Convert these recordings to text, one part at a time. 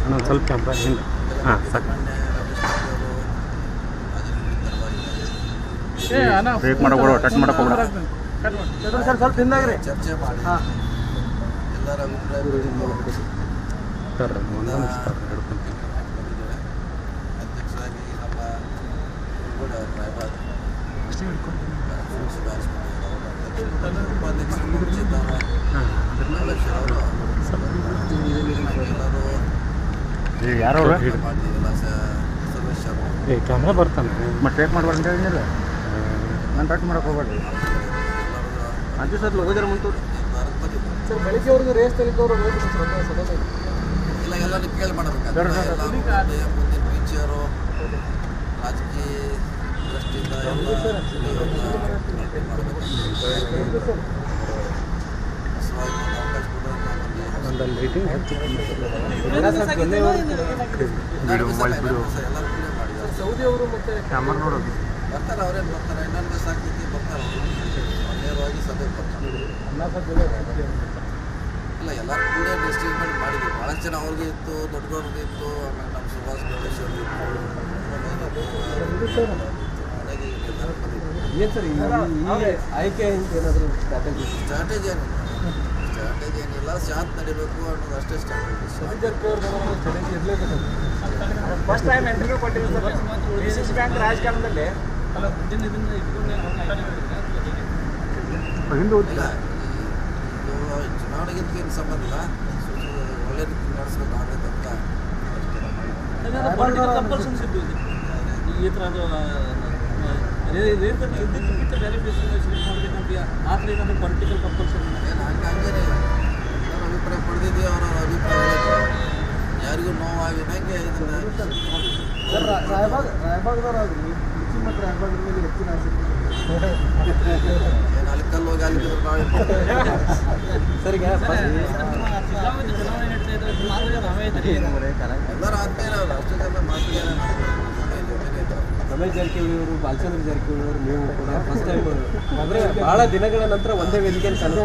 ಇನ್ನೊಂದು ಸ್ವಲ್ಪ ಕ್ಯಾಮ್ರಾ ಹಿಂದೆ. ಹಾಂ ಸಾಕು. ಬ್ರೇಕ್ ಮಾಡಕ್ಕೆ ಬಿಡೋ ಟಚ್ ಮಾಡಕ್ಕೆ ಹೋಗ್ಬೇಡ. ಸ್ವಲ್ಪ ಹಿಂದಾಗ್ರಿ. ಚರ್ಚೆ ಮಾಡಿ. ಹಾಂ. ಎಲ್ಲರ ಅಭಿಪ್ರಾಯ ಸರ್ ಒಂದು ನಿಮಿಷ ಸರ್ ಹಿಡ್ಕೊಂತೀನಿ ಅಧ್ಯಕ್ಷರಾಗಿ ನಮ್ಮ ಕೂಡ ಯಾರು ಏ ಕ್ಯಾಮ್ರಾ ಬರ್ತಾನೆ. ಮತ್ತೆ ಟ್ರೇಕ್ ಮಾಡ್ಬಾರ್ದು ಅಂತ ಹೇಳಿದ್ನಿಲ್ಲ? ನಾನು ಟಚ್ ಮಾಡಕ್ಕೆ ಹೋಗ್ಬಾರ್ದು ಅದು ಸರ್ ಹೋಗಿದಾರೆ ಮುಂತೂರು. ಸರ್ ಬೆಳಿಗ್ಗೆ ಅವ್ರಿಗೆ ರೇಸ್ ತೆಗೆದವರು ಇಲ್ಲ ಎಲ್ಲ ಕೇಳಿ. ಮುಂದಿನ ಫ್ಯೂಚರು ರಾಜಕೀಯ ದೃಷ್ಟಿಯಿಂದ ಎಲ್ಲ ಮಾಡಬೇಕು ಹೊಸವಾಗಿ ಒಂದು ಅವಕಾಶ ಕೊಡೋದು ಒಂದು ಲೈಟಿಂಗ್ ಹಚ್ಚಿ ಎಲ್ಲರೂ ಮಾಡಿದ್ದಾರೆ. ಸೌದಿ ಅವರು ಮತ್ತೆ ಕ್ಯಾಮ್ರಾ ನೋಡೋದು. ಬರ್ತಾರೆ ಅವರೇ ಬರ್ತಾರೆ. ಇನ್ನೊಂದು ದಿವಸ ಆಗ್ತೈತಿ ಬರ್ತಾರೆ. ನೇರವಾಗಿ ಸದ್ಯ ಬರ್ತಾರೆ. ಇಲ್ಲ ಎಲ್ಲರೂ ಕೂಡ ಡಿಸ್ಟ್ರಿಬ್ಯೂಟ್ ಮಾಡಿದ್ವಿ ಭಾಳಷ್ಟು ಜನ ಅವ್ರಿಗೆ ಇತ್ತು ದೊಡ್ಡವ್ರಿಗೆ ಇತ್ತು ಆಮೇಲೆ ನಮ್ಮ ಸುಭಾಷ್ ಗಣೇಶ್ ಅವ್ರಿಗೆ ಇತ್ತು ಹಾಗಾಗಿ. ಏನು ಸರ್ ಆಯ್ಕೆ ಏನಾದರೂ ಸ್ಟ್ರಾಟಜಿ ಸ್ಟ್ರಾಟಜಿ ಏನು ಏನಿಲ್ಲ ಶಾಂತ ನಡಿಬೇಕು ಅನ್ನೋದು ಅಷ್ಟೇ ಸ್ಟ್ಯಾಂಡರ್ಡ್ ಫಸ್ಟ್ ಟೈಮ್ ಎಂಟ್ರಿಗೂ ಕೊಟ್ಟಿಲ್ಲ sir. D C C bank ರಾಜಕಾರಣದಲ್ಲಿ. ಇಲ್ಲ ಇದು ಚುನಾವಣೆಗಿಂತ ಏನು ಸಂಬಂಧ ಇಲ್ಲ. ಒಳ್ಳೆ ರೀತಿ ನಡೆಸ್ಬೇಕು ಆಗತ್ತೆ ಅಂತ. ಈ ಥರ ಅದು ಬೇರೆ ಬೇರೆ ಏನಾದರೂ ಪೊಲಿಟಿಕಲ್ ಕಂಪಲ್ಷನ್ ಏನು ಹಂಗೆ ಹಂಗೇನೆ ಎಲ್ಲರ ಪಡೆದಿದ್ದೀವಿ ಅವರ ಅಭಿಪ್ರಾಯ. ಯಾರಿಗೂ ನೋವಾಗಿದಂಗೆ ಇದನ್ನ ರಾಯಬಾಗ್ ರಾಯಬಾಗ್ದವ್ರು ರುಚಿ ಮತ್ತು ರಾಯಬಾಗ್ ಮೇಲೆ ಹೆಚ್ಚಿನ ಆಸಕ್ತಿ ಏನು ಹೋಗಿ ಅಲ್ಲಿ ಬಿದ್ರು ನಾವು ಸರ್ ಈಗ ಸಿದ್ದರಾಮಯ್ಯ ಚುನಾವಣೆ ನಡೀತಾ ಇದ್ದಾರೆ ಮಾತ್ರ ನಾವೇ ಇದ್ದೀರಿ ಎಲ್ಲರೂ ಆದ್ಮೇಲೆ ಜನ ಮಾತಿಗೆ ರಮೇಶ್ ಜಾರಕಿಹೊಳಿ ಅವರು ಬಾಲಚಂದ್ರ ಜಾರಕಿಹೊಳಿ ಅವರು ನೀವು ಕೂಡ ಫಸ್ಟ್ ಟೈಮ್ ಅಂದರೆ ಬಹಳ ದಿನಗಳ ನಂತರ ಒಂದೇ ವೇದಿಕೆಯಲ್ಲಿ ಕನಸು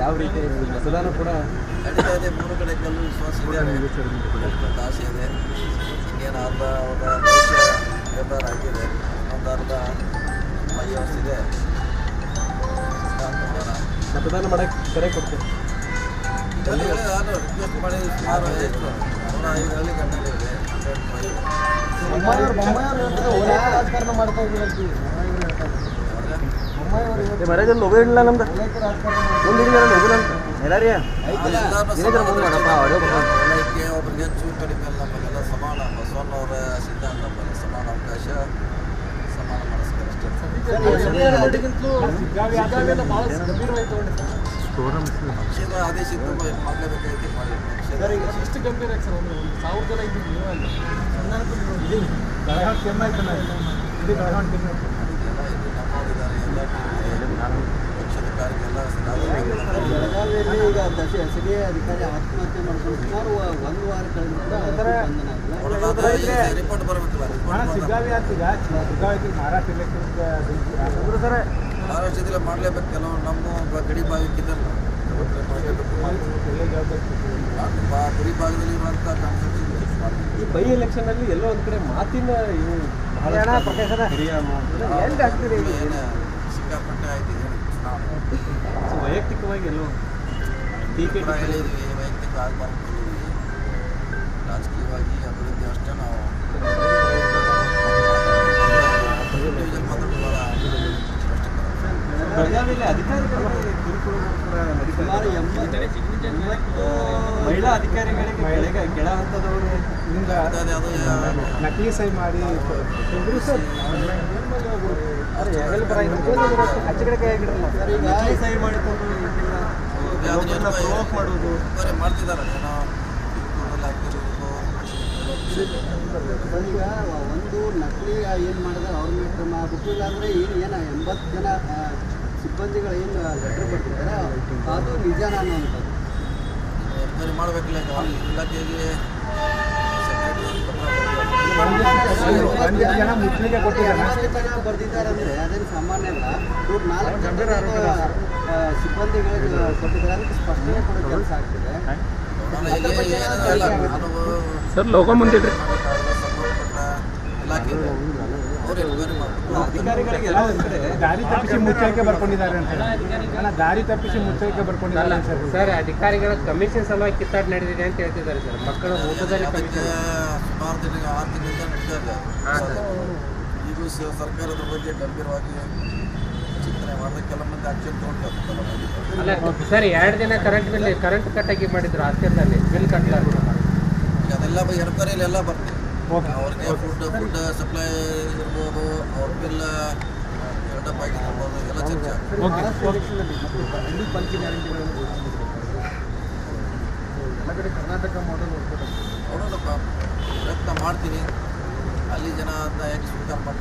ಯಾವ ರೀತಿ ಮತದಾನ ಕೂಡ ನಡೀತಾ ಇದೆ. ಮೂರು ಕಡೆ ಕಲ್ಲು ವಿಶ್ವಾಸ ಇದೆ. ಒಂದು ಆಸೆ ಇದೆ. ಇನ್ನೇನು ಅರ್ಧ ಅವರ ಭವಿಷ್ಯ ನಿರ್ಧಾರ ಆಗಿದೆ. ಒಂದು ಅರ್ಧ ಇದೆ. ಸ್ಟಾರ್ಟ್ ಮಾಡೋಣ ಮತದಾನ ಮಾಡಕ್ಕೆ ಕರೆ ಕೊಡ್ತೀನಿ ನಾನು ರಿಕ್ವೆಸ್ಟ್ ಮಾಡಿ ಸುಮಾರು ಎಷ್ಟು ನೂರ ಐದು ಹಳ್ಳಿ ಇದೆ ಹಂಡ್ರೆಡ್ ಫೈವ್ ರಾಜಕಾರಣ ಮಾಡ್ತಾ ಇದ್ದೀವಿ ಮರ್ಯಾದಲ್ಲಿ ಲೋಗೋ ಇಡಲಿಲ್ಲ ನಮ್ದು. ಒಂದು ಇಡಲಿಲ್ಲ ಲೋಗೋ ಅಂತ. ಎಲ್ಲಾರಿ ಹೆಚ್ಚು ಕಡಿಮೆ ಅಲ್ಲ ನಮಗೆಲ್ಲ ಸಮಾನ ಬಸವಣ್ಣವರ ಸಿದ್ಧಾಂತ ನಮ್ಮಲ್ಲಿ ಸಮಾನ ಅವಕಾಶ ಸಮಾನ ಪಕ್ಷದ ಆದೇಶ ಇತ್ತು ಮಾಡಲೇಬೇಕಾಗಿ ಮಾಡಿ. ಪಕ್ಷದ ಎಷ್ಟು ಗಂಭೀರ ಸರ್ ಒಂದು ಸಾವಿರ ಜನ ಇದ್ದೀವಿ ಇದು ಎಲ್ಲ ಇದು ನಮ್ಮವರಿದ್ದಾರೆ ಎಲ್ಲ ಪಕ್ಷದ ಎಸ್ಡಿ ಅಧಿಕಾರಿ ಆತ್ಮಹತ್ಯೆ ಮಾಡಿಕೊಂಡು ಸುಮಾರು ಒಂದು ವಾರ ರಿಪೋರ್ಟ್ ಬರಬೇಕಲ್ಲ ಮಹಾರಾಷ್ಟ್ರ ಎಲೆಕ್ಷನ್ ಮಾಡಲೇಬೇಕು ಕೆಲವು ನಮ್ಮ ಗಡಿ ಭಾಗಕ್ಕಿದ್ದಲ್ಲ ಗಡಿ ಭಾಗದಲ್ಲಿ ಈ ಬೈ ಎಲೆಕ್ಷನ್ ಅಲ್ಲಿ ಎಲ್ಲೋ ಒಂದ್ ಕಡೆ ಮಾತಿನ ಸಿಕ್ಕಾಪಟ್ಟೆ ಆಯ್ತು ವೈಯಕ್ತಿಕವಾಗಿ ಎಲ್ಲೋ ಟೀಕೆ ವೈಯಕ್ತಿಕ ಆಗಬಾರ್ದು ರಾಜಕೀಯವಾಗಿ ಅಭಿವೃದ್ಧಿ ಅಷ್ಟೇ ನಾವು individual ಮಾತಾಡೋದು ಭಾಳ ಬೆಳಗಾವಿಯಲ್ಲಿ ಅಧಿಕಾರಿಗಳಿಗೆ ಕಿರುಕುಳಗಳು ಕೂಡ ನಡೀತಾ ಸುಮಾರು ಇದೆ. ಎಂಬತ್ತು ಮಹಿಳಾ ಕೆಳಗ ಕೆಳ ಹಂತದವರು ನಕಲಿ ಸೈ ಮಾಡಿ ಕಡೆ ಕೈ ಸರ್. ಈಗ ಸಹಿ ಮಾಡಿಕೊಂಡು ಅದನ್ನ ಪ್ರವೋಕ್ ಮಾಡೋದು ಮಾಡ್ತಿದ್ದಾರೆ ಜನ ಈಗ ಒಂದು ನಕಲಿ ಏನು ಮಾಡಿದ್ರೆ ಅವ್ರ ಮೇಲೆ ಕ್ರಮ ಬಿಟ್ಟಿಲ್ಲ ಅಂದರೆ ಏನು ಏನು ಎಂಬತ್ತು ಜನ ಸಿಬ್ಬಂದಿಗಳು ಏನು ಲೆಟ್ರ್ ಬರ್ತಿದ್ದಾರೆ ಅದು ನಿಜಾನ ಅನ್ನುವಂಥದ್ದು ಎನ್ಕ್ವೈರಿ ಮಾಡಬೇಕಿಲ್ಲ ಇಲಾಖೆಗೆ ಸೆಕ್ರೆಟರಿ ಒಂದಿಷ್ಟು ಜನ ಮುಚ್ಲಿಕ್ಕೆ ಕೊಟ್ಟಿದ್ದಾರೆ ಎಂಬತ್ತು ಜನ ಬರ್ದಿದ್ದಾರೆ ಅಂದರೆ ಅದೇನು ಸಾಮಾನ್ಯ ಅಲ್ಲ. ಇವ್ರು ನಾಲ್ಕು ಜನ ಆ, ಸಿಬ್ಬಂದಿಗಳಿಗೆ ಕೊಟ್ಟಿದ್ದಾರೆ. ಅದಕ್ಕೆ ಸ್ಪಷ್ಟನೆ ಕೊಡೋ ಕೆಲಸ ಆಗ್ತಿದೆ. ಸರ್ ಲೋಗೋ ಮುಂದಿಡ್ರಿ ಸಂಬಂಧಪಟ್ಟ ಇಲಾಖೆ ಅವ್ರು ಎನ್ಕ್ವೈರಿ ಮಾಡಬೇಕು ಅಧಿಕಾರಿಗಳಿಗೆ ಎಲ್ಲ ಕಡೆ ದಾರಿ ತಪ್ಪಿಸಿ ಮುಚ್ಚಳಿಕೆ ಬರ್ಕೊಂಡಿದ್ದಾರೆ ಅಂತ ಹೇಳಿ. ಅಲ್ಲ ದಾರಿ ತಪ್ಪಿಸಿ ಮುಚ್ಚಳಿಕೆ ಬರ್ಕೊಂಡಿದ್ದಾರೆ ಸರ್ ಸರ್ ಅಧಿಕಾರಿಗಳ ಕಮಿಷನ್ ಸಲುವಾಗಿ ಕಿತ್ತಾಟ ನಡೆದಿದೆ ಅಂತ ಹೇಳ್ತಿದ್ದಾರೆ ಸರ್. ಮಕ್ಕಳ ಊಟದಲ್ಲಿ ಕಮಿಷನ್ ಸುಮಾರು ದಿನ ಆರು ತಿಂಗಳಿಂದ ನಡೀತಾ ಇದೆ. ಈಗೂ ಸರ್ಕಾರದ ಬಗ್ಗೆ ಗಂಭೀರವಾಗಿ ಚಿಂತನೆ ಮಾಡಿದ್ರೆ ಕೆಲ ಮಂದಿ ಆಕ್ಷನ್ ಅಲ್ಲ ಸರ್ ಎರಡು ದಿನ ಕರೆಂಟ್ ಬಿಲ್ ಕರೆಂಟ್ ಕಟ್ಟಾಗಿ ಮಾಡಿದ್ರು ಹಾಸ್ಟೆಲ್ನಲ್ಲಿ ಬಿಲ್ ಕಟ್ಟಲಾರ್ದು ಅದೆಲ್ಲ ಎನ್ಕ್ವೈರಿಯಲ್ಲಿ ಎಲ್ಲ ಬರ್ತದೆ. ಅವ್ರಿಗೆ ಫುಡ್ ಫುಡ್ ಸಪ್ಲೈ ಇರ್ಬೋದು ಅವ್ರ ಬಿಲ್ ಆಗಿರ್ಬೋದು ಎಲ್ಲ ಚರ್ಚೆ ಕರ್ನಾಟಕ ಮಾಡಲ್ ನೋಡೋಣಪ್ಪ. ಪ್ರಯತ್ನ ಮಾಡ್ತೀನಿ. ಅಲ್ಲಿ ಜನ ಅಂತ ಹೇಗೆ ಸ್ವೀಕಾರ ಮಾಡ್ತಾರೆ